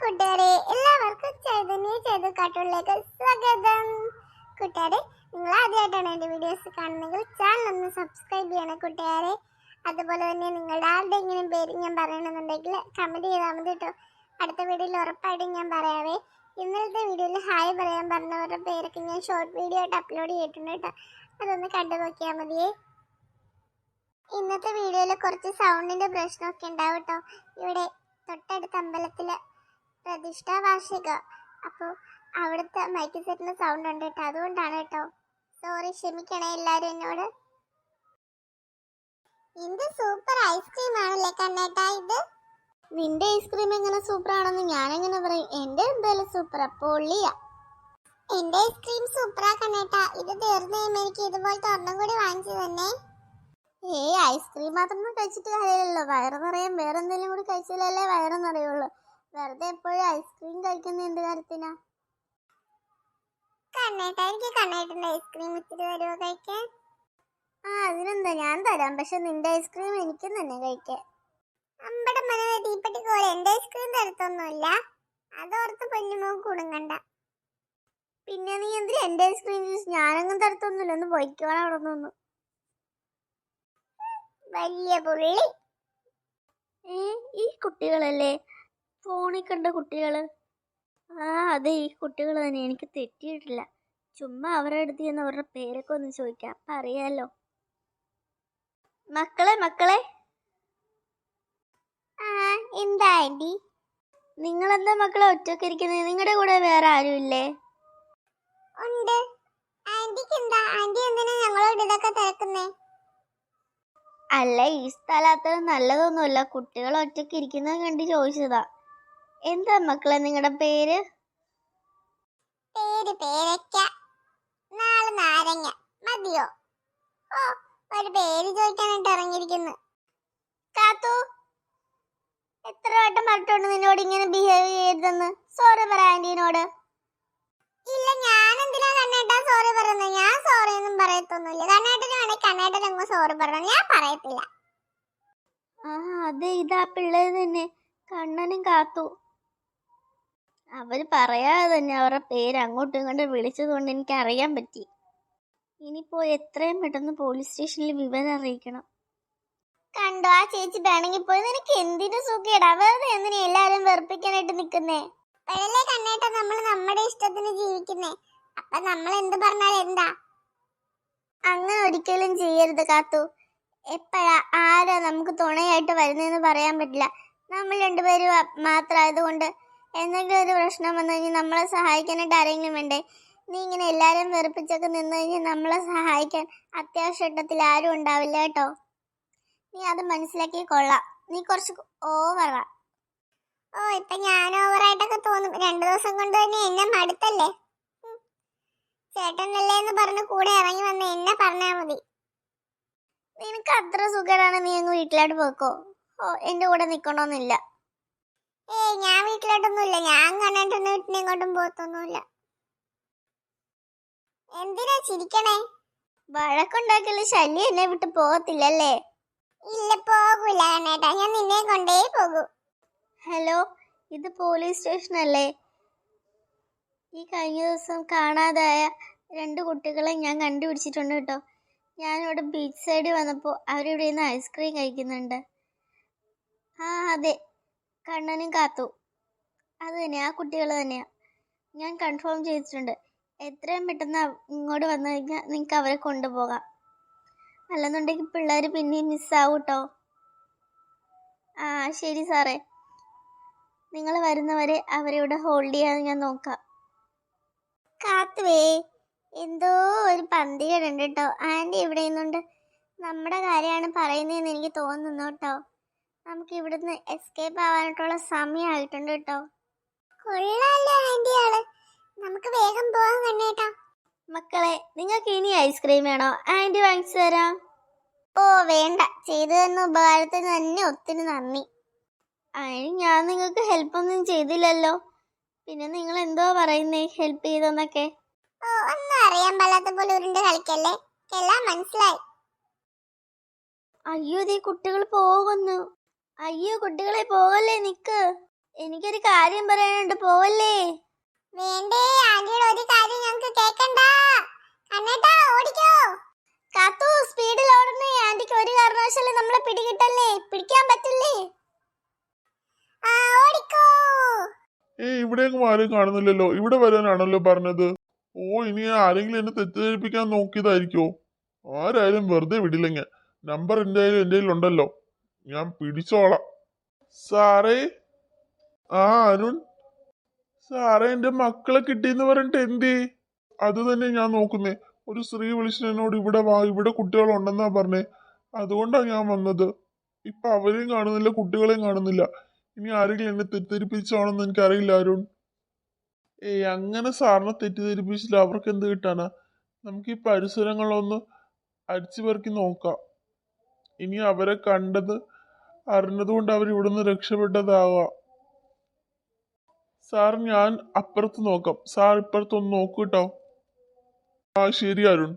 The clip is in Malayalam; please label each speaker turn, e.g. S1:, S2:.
S1: കൂട്ടുകാരെ എല്ലാവർക്കും ചൈതന്യ ചെയ്ത് കാട്ടുള്ളിലേക്ക് സ്വാഗതം. കൂട്ടുകാരെ നിങ്ങൾ ആദ്യമായിട്ടാണ് എന്റെ വീഡിയോസ് കാണുന്നെങ്കിൽ ചാനൽ ഒന്ന് സബ്സ്ക്രൈബ് ചെയ്യണം കൂട്ടുകാരെ. അതുപോലെ തന്നെ നിങ്ങളുടെ ആരുടെയെങ്കിലും പേര് ഞാൻ പറയണമെന്നുണ്ടെങ്കിൽ കമന്റ് ചെയ്താൽ മതി കേട്ടോ അടുത്ത വീഡിയോയിൽ ഉറപ്പായിട്ടും ഞാൻ പറയാവേ. ഇന്നലത്തെ വീഡിയോയിൽ ഹായ് പറയാൻ പറഞ്ഞവരുടെ പേരൊക്കെ ഞാൻ ഷോർട്ട് വീഡിയോ ആയിട്ട് അപ്ലോഡ് ചെയ്തിട്ടുണ്ട് കേട്ടോ അതൊന്ന് കണ്ടു നോക്കിയാൽ മതിയേ. ഇന്നത്തെ വീഡിയോയിൽ കുറച്ച് സൗണ്ടിന്റെ പ്രശ്നമൊക്കെ ഉണ്ടാവും കേട്ടോ ഇവിടെ തൊട്ടടുത്ത അമ്പലത്തിലെ പ്രതിഷ്ഠാ വാർഷിക. അപ്പോൾ അവിടുത്തെ മൈക്ക് സെറ്റിന് സൗണ്ട് ഉണ്ട് കേട്ടോ. അതുകൊണ്ടാണ് കേട്ടോ. സോറി ക്ഷമിക്കണേ എല്ലാവരും എന്നോട്. എന്ത് സൂപ്പർ ഐസ്ക്രീം ആണല്ലേ കണ്ണേട്ടാ ഇത്? നിന്റെ ഐസ്ക്രീം എങ്ങനെ സൂപ്പർ ആണെന്ന് ഞാൻ എങ്ങനെ പറയും? എന്റെ എന്തായാലും സൂപ്പർ പൊള്ളിയാ. എന്റെ ഐസ്ക്രീം സൂപ്പറാ കണ്ണേട്ടാ. ഇത് തീർന്നു എനിക്ക് ഇതുപോലത്തെ ഒരെണ്ണം കൂടി വാങ്ങിച്ചു തന്നെ. ഏയ് ഐസ്ക്രീം മാത്രം കഴിച്ചിട്ട് കാര്യമില്ലല്ലോ. വയറ് നിറയാൻ വേറെന്തെങ്കിലും കൂടി കഴിച്ചാലല്ലേ വയറ് നിറയുള്ളൂ. വെറുതെ എപ്പോഴും ഐസ്ക്രീം കഴിക്കുന്ന എന്ത് കാര്യത്തിനാ? കണ്ണേട്ടാ എനിക്ക് കണ്ണേട്ടന്റെ ഐസ്ക്രീം ഇത്തിരി തരുമോ കഴിക്കാൻ? ആ അതിനെന്താ? ഞാൻ തരാം. പക്ഷെ നിന്റെ ഐസ്ക്രീം എനിക്കും തന്നെ കഴിക്കാൻ. അമ്പടം മനവ തീപ്പെട്ടി പോലെ എന്റെ ഐസ്ക്രീം തരത്തൊന്നുമില്ല. അതോർത്ത് പൊന്നുമോ കുടുങ്ങണ്ട പിന്നെ നീ എന്തിനാ എന്റെ ഐസ്ക്രീം ജ്യൂസ് ഞാനങ്ങും തരത്തൊന്നുമില്ല. ഒന്ന് പൊയ്ക്കോളാം അവിടെ നിന്ന് വലിയ പുള്ളി.
S2: ഈ കുട്ടികളല്ലേ? ഫോണിൽ കണ്ട കുട്ടികൾ ആ അതെ ഈ കുട്ടികൾ തന്നെ. എനിക്ക് തെറ്റിയിട്ടില്ല. ചുമ്മാ അവരുടെ അടുത്ത് ചെന്ന് അവരുടെ പേരൊക്കെ ഒന്ന് ചോദിക്കാം. അപ്പം അറിയാലോ. മക്കളെ മക്കളെ.
S1: ആ എന്താ ആന്റി?
S2: നിങ്ങളെന്താ മക്കളെ ഒറ്റയ്ക്ക് ഇരിക്കുന്നത് നിങ്ങളുടെ കൂടെ വേറെ ആരും ഇല്ലേ?
S1: ഉണ്ട്. ആന്റിക്ക് എന്താ? ആന്റി എന്തിനാ ഞങ്ങളോട് ഇതൊക്കെ തിരക്കുന്നേ?
S2: അല്ല ഈ സ്ഥലത്ത് നല്ലതൊന്നുമല്ല. കുട്ടികൾ ഒറ്റയ്ക്ക് ഇരിക്കുന്നത് കണ്ട് ചോദിച്ചതാ. എന്താ മക്കളെ നിങ്ങളുടെ പേര്?
S1: പേര് പേരക്ക നാൾ നാരങ്ങ. മതിയോ? ഓ ഒരു പേര് ചോദിക്കാനായിട്ട് ഇറങ്ങിയിരിക്കുന്നു.
S2: കാത്തു എത്ര വട്ടം പറഞ്ഞിട്ടുണ്ട് നിന്നോട് ഇങ്ങനെ ബിഹേവ് ചെയ്തെന്ന് സോറി പറ ആന്റീനോട്.
S1: ഇല്ല ഞാൻ എന്തിനാ കണ്ണേട്ടാ സോറി പറയുന്നത് ഞാൻ സോറി ഒന്നും പറയത്തൊന്നുമില്ല. കണ്ണേട്ടന് വേണമെങ്കിൽ കണ്ണേട്ടൻ അങ്ങ് സോറി പറയണം ഞാൻ പറയത്തില്ല.
S2: ആ അതെ ഇതാ പിള്ളേർ തന്നെ. കണ്ണനും കാത്തു. അവർ പറയാതെ തന്നെ അവരുടെ പേര് അങ്ങോട്ടും ഇങ്ങോട്ടും വിളിച്ചത് കൊണ്ട് എനിക്ക് അറിയാൻ പറ്റി. ഇനിയിപ്പോ എത്രയും പെട്ടെന്ന് പോലീസ് സ്റ്റേഷനിൽ വിവരം അറിയിക്കണം.
S1: കണ്ടോ ആ ചേച്ചി വേണമെങ്കിൽ പോയി. നിനക്ക് എന്തിനു സുഖേടാ? വെറുതെ എന്തിനാ എല്ലാരും വെറുപ്പിക്കാനായിട്ട് നിക്കുന്നേ? വെള്ളേ കണ്ണേട്ടാ നമ്മൾ നമ്മുടെ ഇഷ്ടത്തിന് ജീവിക്കുന്നേ. അപ്പൊ നമ്മൾ എന്ത് പറഞ്ഞാൽ എന്താ?
S2: അങ്ങനെ ഒരിക്കലും ചെയ്യരുത് കാത്തു. എപ്പോഴാ ആരാ നമുക്ക് തുണയായിട്ട് വരുന്നതെന്ന് പറയാൻ പറ്റില്ല. നമ്മൾ രണ്ടുപേരും മാത്രമായതുകൊണ്ട് എന്തെങ്കിലും ഒരു പ്രശ്നം വന്നു കഴിഞ്ഞാൽ നമ്മളെ സഹായിക്കാനായിട്ട് ആരെങ്കിലും വേണ്ടേ നീ ഇങ്ങനെ എല്ലാവരും വെറുപ്പിച്ചൊക്കെ നിന്ന് കഴിഞ്ഞാൽ നമ്മളെ സഹായിക്കാൻ അത്യാവശ്യഘട്ടത്തിൽ ആരും ഉണ്ടാവില്ല കേട്ടോ. നീ അത് മനസ്സിലാക്കി കൊള്ളാം. നീ കുറച്ച് ഓവറാ
S1: ഓ ഇപ്പൊ ഞാൻ ഓവറായിട്ടൊക്കെ തോന്നും. രണ്ടു ദിവസം കൊണ്ട് തന്നെ എന്നെ മടുത്തല്ലേ. ചേട്ടനല്ലേ എന്ന് പറഞ്ഞ് കൂടെ ഇറങ്ങി വന്ന് എന്നെ പറഞ്ഞാൽ മതി.
S2: നിനക്ക് അത്ര സുഖമാണ് നീ അങ്ങ് വീട്ടിലോട്ട് പോക്കോ? ഓ എന്റെ കൂടെ നിൽക്കണമെന്നില്ല
S1: ഏയ് ഞാൻ വീട്ടിലോട്ടൊന്നുമില്ല. ഞാൻ കണ്ടിട്ടൊന്നും വീട്ടിനെ ഇങ്ങോട്ടും പോത്തൊന്നുമില്ല എന്തിനാ ചിരിക്കണേ?
S2: വഴക്കുണ്ടാക്കൽ ശല്യം എന്നെ വിട്ട് പോകത്തില്ലല്ലേ?
S1: ഇല്ല പോകൂല കണ്ണേട്ടാ. ഞാൻ നിന്നെ കൊണ്ടേ പോകൂ.
S2: ഹലോ ഇത് പോലീസ് സ്റ്റേഷൻ അല്ലേ ഈ കഴിഞ്ഞ ദിവസം കാണാതായ രണ്ട് കുട്ടികളെ ഞാൻ കണ്ടുപിടിച്ചിട്ടുണ്ട് കേട്ടോ. ഞാനിവിടെ ബീച്ച് സൈഡിൽ വന്നപ്പോൾ അവരിവിടെ നിന്ന് ഐസ്ക്രീം കഴിക്കുന്നുണ്ട്. ആ അതെ. കണ്ണനും കാത്തു. അത് തന്നെ ആ കുട്ടികൾ തന്നെയാണ് ഞാൻ കൺഫേം ചെയ്തിട്ടുണ്ട്. എത്രയും പെട്ടെന്ന് ഇങ്ങോട്ട് വന്നു കഴിഞ്ഞാൽ നിങ്ങൾക്ക് അവരെ കൊണ്ടുപോകാം. അല്ലെന്നുണ്ടെങ്കിൽ പിള്ളേർ പിന്നെയും മിസ്സാവും കേട്ടോ ആ ശരി സാറേ. നിങ്ങൾ വരുന്നവരെ അവരിവിടെ ഹോൾഡ് ചെയ്യാൻ ഞാൻ നോക്കാം. കാത്തുവേ എന്തോ ഒരു പന്തികേടുണ്ട് കേട്ടോ. ആന്റി ഇവിടെ നിന്നുണ്ട് നമ്മുടെ കാര്യമാണ് പറയുന്നതെന്ന് എനിക്ക് തോന്നുന്നു കേട്ടോ. നമുക്ക് ഇവിടുന്ന് എസ്കേപ്പ് ആവാനായിട്ടുള്ള സമയമായിട്ടുണ്ട് കേട്ടോ.
S1: കൊള്ളാലോ ആന്റി ആൾ നമുക്ക് വേഗം പോവാൻ കേട്ടോ.
S2: മക്കളെ നിങ്ങൾക്ക് ഇനി ഐസ്ക്രീം വേണോ? ആന്റി വാങ്ങിച്ചു തരാം.
S1: ഓ വേണ്ട. ചെയ്തു തന്ന ഉപകാരത്തിന് തന്നെ ഒത്തിരി നന്ദി.
S2: ആയി ഞാൻ നിങ്ങൾക്ക് ഹെൽപ്പൊന്നും ചെയ്തില്ലല്ലോ. പിന്നെ നിങ്ങൾ എന്തോ പറയുന്നേ ഹെൽപ്പ് ചെയ്തെന്നൊക്കെ.
S1: ഓ ഒന്നും അറിയാൻ പാടാത്ത പോലെ ഉരുണ്ട് കളിക്കല്ലേ? എല്ലാം മനസ്സിലായി.
S2: അയ്യോ ദേ കുട്ടികൾ പോകുന്നു. അയ്യോ കുട്ടികളെ പോവല്ലേ നിക്ക്? എനിക്കൊരു കാര്യം പറയാനുണ്ട് പോവല്ലേ?
S1: വേണ്ടേ ആന്റിയുടെ ഒരു കാര്യം ഞങ്ങൾക്ക് കേക്കണ്ട. കണ്ണേട്ടാ ഓടിക്കോ.
S2: കാത്തു സ്പീഡിൽ ഓടുന്ന. ആന്റിക്ക് ഒരു കാരണവശാലും നമ്മളെ പിടികിട്ടല്ലേ? പിടിക്കാൻ പറ്റില്ലേ?
S1: ആ ഓടിക്കോ.
S3: ഏയ് ഇവിടെയെങ്ങും ആരും കാണുന്നില്ലല്ലോ. ഇവിടെ വരാനാണല്ലോ പറഞ്ഞത്. ഓ ഇനി ആരെങ്കിലും എന്നെ തെറ്റിദ്ധരിപ്പിക്കാൻ നോക്കിയതായിരിക്കോ? ആരായാലും വെറുതെ വിടില്ല ഞാൻ നമ്പർ എന്തായാലും എന്റെ ഉണ്ടല്ലോ. ഞാൻ പിടിച്ചോളാം. സാറേ. ആ അരുൺ. സാറേ എന്റെ മക്കളെ കിട്ടിയെന്ന് പറഞ്ഞിട്ട് എന്തേ? അത് തന്നെ ഞാൻ നോക്കുന്നേ. ഒരു സ്ത്രീ വിളിച്ചിട്ട് എന്നോട് ഇവിടെ വാ ഇവിടെ കുട്ടികൾ ഉണ്ടെന്നാ പറഞ്ഞേ. അതുകൊണ്ടാ ഞാൻ വന്നത്. ഇപ്പൊ അവരെയും കാണുന്നില്ല കുട്ടികളെയും കാണുന്നില്ല. ഇനി ആരെങ്കിലും എന്നെ തെറ്റിദ്ധരിപ്പിച്ചാണെന്ന് എനിക്കറിയില്ല അരുൺ. ഏയ് അങ്ങനെ സാറിനെ തെറ്റിദ്ധരിപ്പിച്ചില്ല. അവർക്ക് എന്ത് കിട്ടാനാ? നമുക്ക് ഈ പരിസരങ്ങളൊന്ന് അരിച്ചു പെറുക്കി നോക്കാം. ഇനി അവരെ കണ്ടത് അറിഞ്ഞതുകൊണ്ട് അവർ ഇവിടുന്ന് രക്ഷപ്പെട്ടതാവാം. സാർ ഞാൻ അപ്പുറത്ത് നോക്കാം. സാർ ഇപ്പുറത്തൊന്ന് നോക്കൂ കേട്ടോ. ആ ശരി അരുൺ.